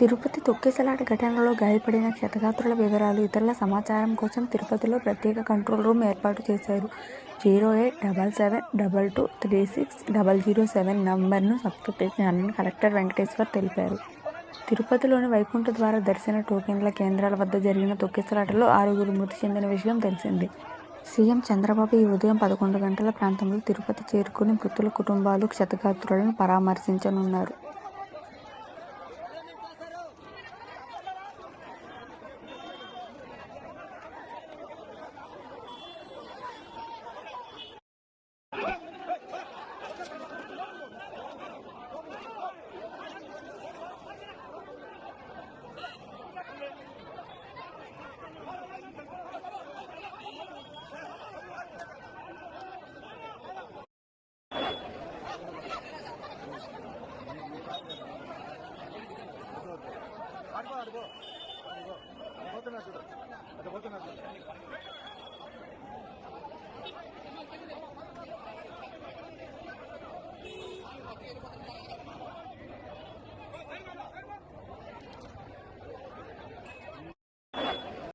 తిరుపతి తొక్కిసలాట ఘటనలో గాయపడిన క్షతగాత్రుల వివరాలు, ఇతరుల సమాచారం కోసం తిరుపతిలో ప్రత్యేక కంట్రోల్ రూమ్ ఏర్పాటు చేశారు. Zero eight double seven double two three six double zero seven నంబర్ను సబ్స్క్రైబ్ చేయాలని కలెక్టర్ వెంకటేశ్వర్ తెలిపారు. తిరుపతిలోని వైకుంఠ ద్వారా దర్శన టోకెన్ల కేంద్రాల వద్ద జరిగిన తొక్కిసలాటలో ఆరుగురు మృతి చెందిన విషయం తెలిసిందే. సీఎం చంద్రబాబు ఈ ఉదయం పదకొండు గంటల ప్రాంతంలో తిరుపతి చేరుకుని మృతుల కుటుంబాలు, క్షతగాత్రులను పరామర్శించనున్నారు. అదిగో అదిగో అదిపోతున్నా చూడు అదిపోతున్నా చూడు Thank